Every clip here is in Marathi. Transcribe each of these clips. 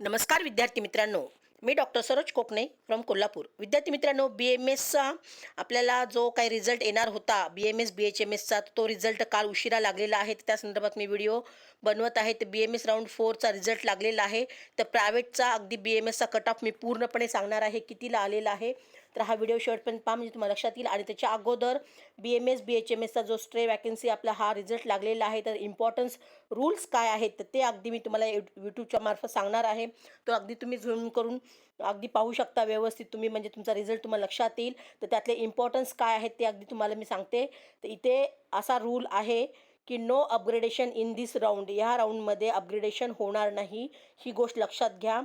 नमस्कार विद्यार्थी मित्रांनो. मी डॉक्टर सरोज कोकणे फ्रॉम कोल्हापूर. विद्यार्थी मित्रांनो बी एम एसचा आपल्याला जो काही रिझल्ट येणार होता B M S B H M एसचा तो रिझल्ट काल उशिरा लागलेला आहे. त्या संदर्भात मी व्हिडिओ बनवत आहे. तर बी एम एस राऊंड फोरचा रिझल्ट लागलेला आहे. तर प्रायव्हेटचा अगदी बी एम एसचा कट ऑफ मी पूर्णपणे सांगणार आहे. कितीला आलेला आहे? तर हा व्हिडिओ शेवटपर्यंत पहा म्हणजे तुम्हाला लक्षात येईल. आणि त्याच्या अगोदर B M S B H M एसचा जो स्ट्रे वॅकन्सी आपला हा रिझल्ट लागलेला आहे. तर इम्पॉर्टन्स रूल्स काय आहेत तर ते अगदी मी तुम्हाला यूट्यूबच्या मार्फत सांगणार आहे. तो अगदी तुम्ही झूम करून अगदी पाहू शकता व्यवस्थित तुम्ही म्हणजे तुमचा रिझल्ट तुम्हाला लक्षात येईल. तर त्यातले इम्पॉर्टन्स काय आहेत ते अगदी तुम्हाला मी सांगते. तर इथे असा रूल आहे की no upgradation in this round ह्या राऊंडमध्ये अपग्रेडेशन होणार नाही. ही गोष्ट लक्षात घ्या.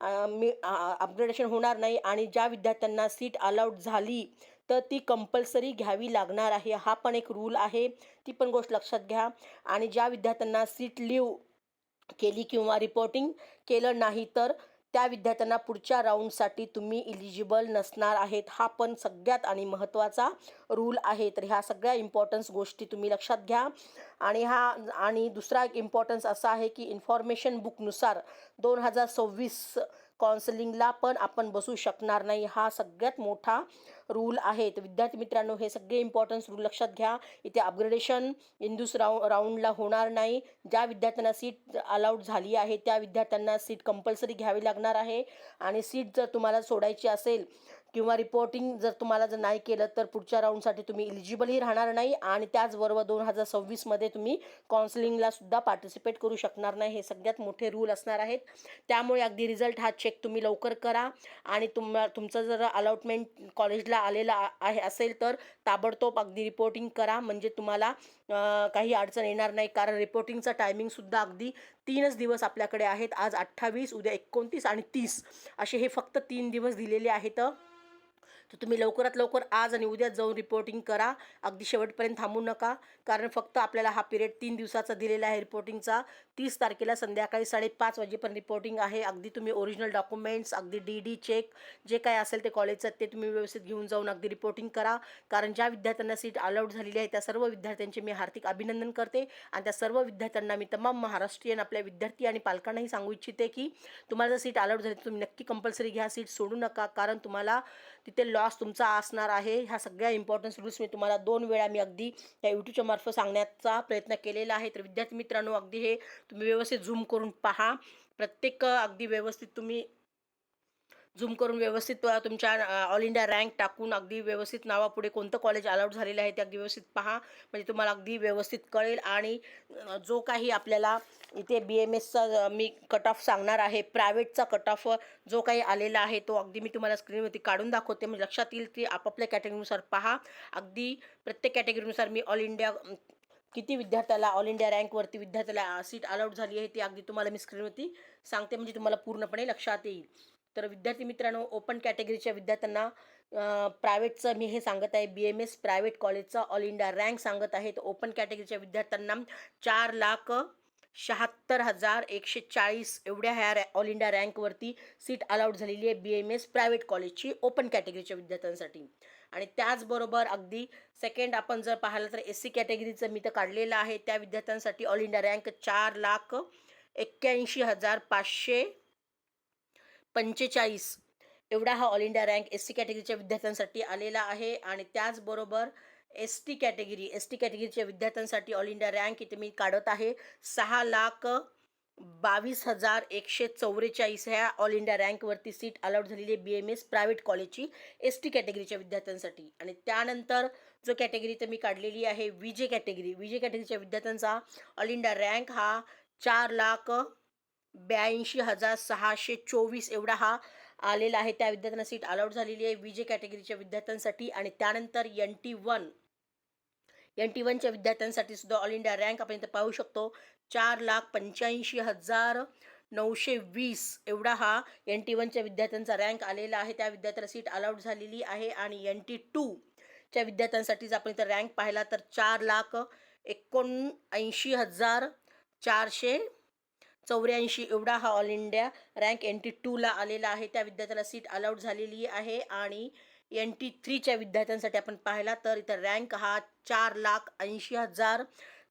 मी अपग्रेडेशन होणार नाही आणि ज्या विद्यार्थ्यांना सीट अलाउड झाली तर ती कंपल्सरी घ्यावी लागणार आहे. हा पण एक रूल आहे. ती पण गोष्ट लक्षात घ्या. आणि ज्या विद्यार्थ्यांना सीट लिव्ह केली किंवा रिपोर्टिंग केलं नाही तर त्या विद्यार्थ्यांना पुढच्या राऊंडसाठी तुम्ही इलिजिबल नसणार आहेत. हा पण सगळ्यात आणि महत्त्वाचा रूल आहे. तर ह्या सगळ्या इम्पॉर्टन्स गोष्टी तुम्ही लक्षात घ्या. आणि हा आणि दुसरा एक इम्पॉर्टन्स असा आहे की इन्फॉर्मेशन बुकनुसार दोन हजार सव्वीस काउन्सिलिंगला पण आपण बसू शकणार नाही. हा सगळ्यात मोठा रूल आहे तर विद्यार्थी मित्रांनो हे सगळे इम्पॉर्टन्स रूल लक्षात घ्या. इथे अपग्रेडेशन इंदूस राऊ राऊंडला होणार नाही. ज्या विद्यार्थ्यांना सीट अलाउड झाली आहे त्या विद्यार्थ्यांना सीट कंपल्सरी घ्यावी लागणार आहे. आणि सीट जर तुम्हाला सोडायची असेल किंवा रिपोर्टिंग जर तुम्हाला जर नाही केलं तर पुढच्या राऊंडसाठी तुम्ही इलिजिबलही राहणार नाही आणि त्याचबरोबर दोन हजार सव्वीसमध्ये तुम्ही काउन्सिलिंगला सुद्धा पार्टिसिपेट करू शकणार नाही. हे सगळ्यात मोठे रूल असणार आहेत. त्यामुळे अगदी रिझल्ट हा चेक तुम्ही लवकर करा आणि तुम तुमचं जर अलॉटमेंट कॉलेजला आलेलं आहे असेल तर ताबडतोब अगदी रिपोर्टिंग करा. म्हणजे तुम्हाला काही अडचण येणार नाही. कारण रिपोर्टिंगचा टायमिंगसुद्धा अगदी तीनच दिवस आपल्याकडे आहेत. आज अठ्ठावीस उद्या एकोणतीस आणि तीस. असे हे फक्त तीन दिवस दिलेले आहेत. तर तुम्ही लवकरात लवकर आज आणि उद्या जाऊन रिपोर्टिंग करा. अगदी शेवटपर्यंत थांबू नका. कारण फक्त आपल्याला हा पिरियड तीन दिवसाचा दिलेला आहे रिपोर्टिंगचा तीस तारखेला संध्याकाळी साडेपाच वाजेपर्यंत रिपोर्टिंग आहे. अगदी तुम्ही ओरिजिनल डॉक्युमेंट्स अगदी डी डी चेक जे काय असेल ते कॉलेजचं ते तुम्ही व्यवस्थित घेऊन जाऊन अगदी रिपोर्टिंग करा. कारण ज्या विद्यार्थ्यांना सीट अलाउड झालेली आहे त्या सर्व विद्यार्थ्यांचे मी हार्दिक अभिनंदन करते. आणि त्या सर्व विद्यार्थ्यांना मी तमाम महाराष्ट्रीयन आपल्या विद्यार्थी आणि पालकांनाही सांगू इच्छिते की तुम्हाला जर सीट अलाउड झाली तुम्ही नक्की कंपल्सरी घ्या. सीट सोडू नका. कारण तुम्हाला तिथे लॉ प्रवास तुमचा असणार आहे. ह्या सगळ्या इम्पॉर्टन्स रूल्स मी तुम्हाला दोन वेळा मी अगदी या यूट्यूबच्या मार्फत सांगण्याचा प्रयत्न केलेला आहे. तर विद्यार्थी मित्रांनो अगदी हे तुम्ही व्यवस्थित झूम करून पहा. प्रत्येक अगदी व्यवस्थित तुम्ही झूम करून व्यवस्थित तुमच्या ऑल इंडिया रँक टाकून अगदी व्यवस्थित नावापुढे कोणतं कॉलेज अलाउड झालेलं आहे ते अगदी व्यवस्थित पहा. म्हणजे तुम्हाला अगदी व्यवस्थित कळेल आणि जो काही आपल्याला इथे बी एम एसचा मी कट ऑफ सांगणार आहे प्रायव्हेटचा कट ऑफ जो काही आलेला आहे तो अगदी मी तुम्हाला स्क्रीनवरती काढून दाखवते. म्हणजे लक्षात येईल की आपापल्या कॅटेगरीनुसार पहा. अगदी प्रत्येक कॅटेगरीनुसार मी ऑल इंडिया किती विद्यार्थ्याला ऑल इंडिया रँकवरती विद्यार्थ्याला सीट अलाउड झाली आहे ती अगदी तुम्हाला मी स्क्रीनवरती सांगते. म्हणजे तुम्हाला पूर्णपणे लक्षात येईल. तर विद्यार्थी मित्रांनो ओपन कॅटेगरीच्या विद्यार्थ्यांना प्रायव्हेटचं मी हे सांगत आहे. बी एम एस प्रायव्हेट कॉलेजचा ऑल इंडिया रँक सांगत आहे तर ओपन कॅटेगरीच्या विद्यार्थ्यांना चार लाख शहात्तर हजार एकशे चाळीस एवढ्या ह्या रॅ ऑल इंडिया रँकवरती सीट अलाउड झालेली आहे बी एम एस प्रायव्हेट कॉलेजची ओपन कॅटेगरीच्या विद्यार्थ्यांसाठी. आणि त्याचबरोबर अगदी सेकंड आपण जर पाहिलं तर एस सी कॅटेगरीचं मी तर काढलेलं आहे. त्या विद्यार्थ्यांसाठी ऑल इंडिया रँक चार लाख एक्क्याऐंशी हजार पाचशे पंचेचाळीस. एवढा हा all India rank S T कॅटेगरीच्या विद्यार्थ्यांसाठी आलेला आहे आणि त्याचबरोबर S T category S T कॅटेगरीच्या विद्यार्थ्यांसाठी ऑल इंडिया रँक इथे मी काढत आहे. सहा लाख बावीस हजार एकशे चौवेचाळीस ह्या ऑल इंडिया रँकवरती सीट अलाउड झालेली आहे बी एम एस प्रायव्हेट कॉलेजची एस टी कॅटेगरीच्या विद्यार्थ्यांसाठी. आणि त्यानंतर जो कॅटेगरी तर मी काढलेली आहे विजे कॅटेगरी विजे कॅटेगरीच्या विद्यार्थ्यांचा ऑल इंडिया रँक हा चार लाख ब्याऐंशी हजार सहाशे चोवीस एवढा हा आलेला आहे. त्या विद्यार्थ्यांना सीट अलाउड झालेली आहे. विजे कॅटेगरीच्या विद्यार्थ्यांसाठी आणि त्यानंतर N T one N T वनच्या विद्यार्थ्यांसाठी सुद्धा ऑल इंडिया रँक आपण इथं पाहू शकतो. चार लाख पंच्याऐंशी हजार नऊशे वीस एवढा हा एन टी वनच्या विद्यार्थ्यांचा रँक आलेला आहे. त्या विद्यार्थ्याला सीट अलाउड झालेली आहे आणि एन टी टूच्या विद्यार्थ्यांसाठी जर आपण इथं रँक पाहिला तर चार लाख एकोणऐंशी हजार चारशे चौऱ्याऐंशी एवढा हा all India rank N T टूला आलेला आहे. त्या विद्यार्थ्याला सीट अलाउड झालेली आहे आणि एन टी थ्रीच्या विद्यार्थ्यांसाठी आपण पाहिला तर इथं रँक हा चार लाख ऐंशी हजार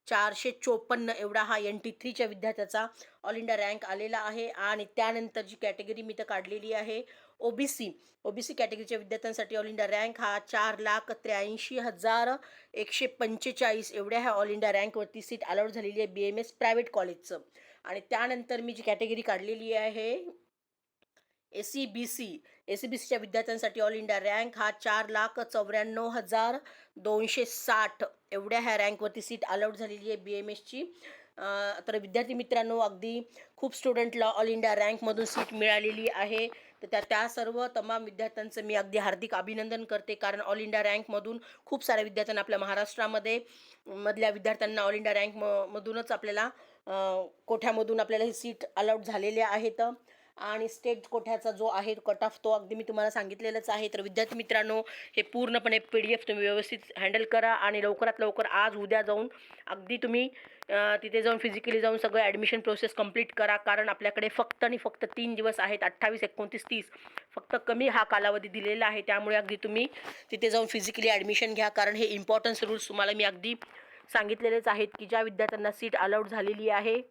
चारशे चोपन्न एवढा हा एन टी थ्रीच्या विद्यार्थ्याचा ऑल इंडिया रँक आलेला आहे. आणि त्यानंतर जी कॅटेगरी मी तर काढलेली आहे O B C O B C कॅटेगरीच्या विद्यार्थ्यांसाठी ऑल इंडिया रँक हा चार लाख त्र्याऐंशी हजार एकशे पंचेचाळीस एवढ्या ह्या ऑल इंडिया रँकवरती सीट अलाउड झालेली आहे बी एम एस प्रायव्हेट कॉलेजचं आणि त्यानंतर मी जी कॅटेगरी काढलेली आहे A C B C A C B सीच्या विद्यार्थ्यांसाठी ऑल इंडिया रँक हा चार लाख चौऱ्याण्णव हजार दोनशे साठ. एवढ्या ह्या रँकवरती सीट अलाउड झालेली आहे बी एम एसची तर विद्यार्थी मित्रांनो अगदी खूप स्टुडंटला ऑल इंडिया रँकमधून सीट मिळालेली आहे. तर त्या त्या सर्व तमाम विद्यार्थ्यांचं मी अगदी हार्दिक अभिनंदन करते. कारण ऑल इंडिया रँकमधून खूप साऱ्या विद्यार्थ्यांना आपल्या महाराष्ट्रामध्ये मधल्या विद्यार्थ्यांना ऑल इंडिया रँक म मधूनच आपल्याला कोठ्यामधून आपल्याला हे सीट अलाउड झालेले आहेत आणि स्टेट कोठ्याचा जो आहे कट ऑफ तो अगदी मी तुम्हाला सांगितलेलंच आहे. तर विद्यार्थी मित्रांनो हे पूर्णपणे पी डी एफ तुम्ही व्यवस्थित हँडल करा आणि लवकरात लवकर आज उद्या जाऊन अगदी तुम्ही तिथे जाऊन फिजिकली जाऊन सगळं ॲडमिशन प्रोसेस कंप्लीट करा. कारण आपल्याकडे फक्त आणि फक्त तीन दिवस आहेत अठ्ठावीस एकोणतीस तीस. फक्त कमी हा कालावधी दिलेला आहे. त्यामुळे अगदी तुम्ही तिथे जाऊन फिजिकली ॲडमिशन घ्या. कारण हे इम्पॉर्टन्स रूल्स तुम्हाला मी अगदी सांगितलेलेच आहेत की ज्या विद्यार्थ्यांना सीट अलाउड झालेली आहे.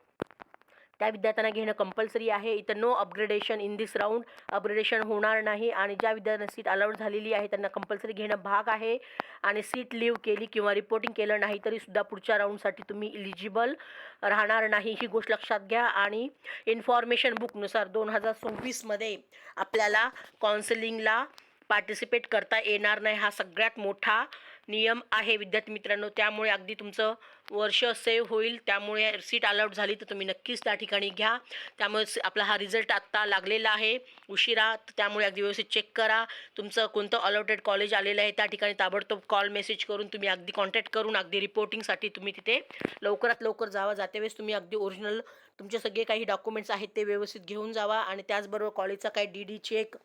त्या विद्यार्थ्यांना घेणं कंपल्सरी आहे. इथं no upgradation in this round upgradation होणार नाही आणि ज्या विद्यार्थ्यांना सीट अलाउड झालेली आहे त्यांना कंपल्सरी घेणं भाग आहे. आणि सीट लिव्ह केली किंवा रिपोर्टिंग केलं नाही तरी सुद्धा पुढच्या राऊंडसाठी तुम्ही इलिजिबल राहणार नाही. ही गोष्ट लक्षात घ्या. आणि इन्फॉर्मेशन बुकनुसार दोन हजार सव्वीसमध्ये आपल्याला काउन्सिलिंगला पार्टिसिपेट करता येणार नाही. हा सगळ्यात मोठा नियम आहे विद्यार्थी मित्रांनो. त्यामुळे अगदी तुमचं वर्ष सेव्ह होईल. त्यामुळे सीट अलाउड झाली तर तुम्ही नक्कीच त्या ठिकाणी घ्या. त्यामुळे आपला हा रिझल्ट आत्ता लागलेला आहे. उशिरा तर त्यामुळे अगदी व्यवस्थित चेक करा. तुमचं कोणतं अलॉटेड कॉलेज आलेलं आहे त्या ठिकाणी ताबडतोब कॉल मेसेज करून तुम्ही अगदी कॉन्टॅक्ट करून अगदी रिपोर्टिंगसाठी तुम्ही तिथे लवकरात लवकर जावा. जाते वेळेस तुम्ही अगदी ओरिजिनल तुमचे सगळे काही डॉक्युमेंट्स आहेत ते व्यवस्थित घेऊन जावा. आणि त्याचबरोबर कॉलेजचा काही डी डी चेक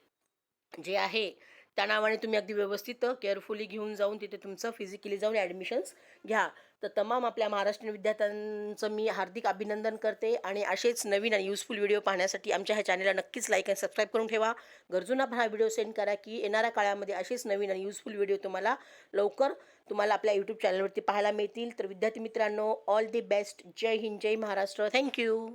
जे आहे त्या नावाने तुम्ही अगदी व्यवस्थित केअरफुली घेऊन जाऊन तिथे तुमचं फिजिकली जाऊन ॲडमिशन्स घ्या. तर तमाम आपल्या महाराष्ट्रीयन विद्यार्थ्यांचं मी हार्दिक अभिनंदन करते आणि असेच नवीन आणि युजफुल व्हिडिओ पाहण्यासाठी आमच्या ह्या चॅनलला नक्कीच लाईक आणि सबस्क्राईब करून ठेवा. गरजूंना पण हा व्हिडिओ सेंड करा की येणाऱ्या काळामध्ये असेच नवीन आणि युजफुल व्हिडिओ तुम्हाला लवकर तुम्हाला आपल्या यूट्यूब चॅनलवरती पाहायला मिळतील. तर विद्यार्थी मित्रांनो all the best Jai Hind Jai Maharashtra. Thank you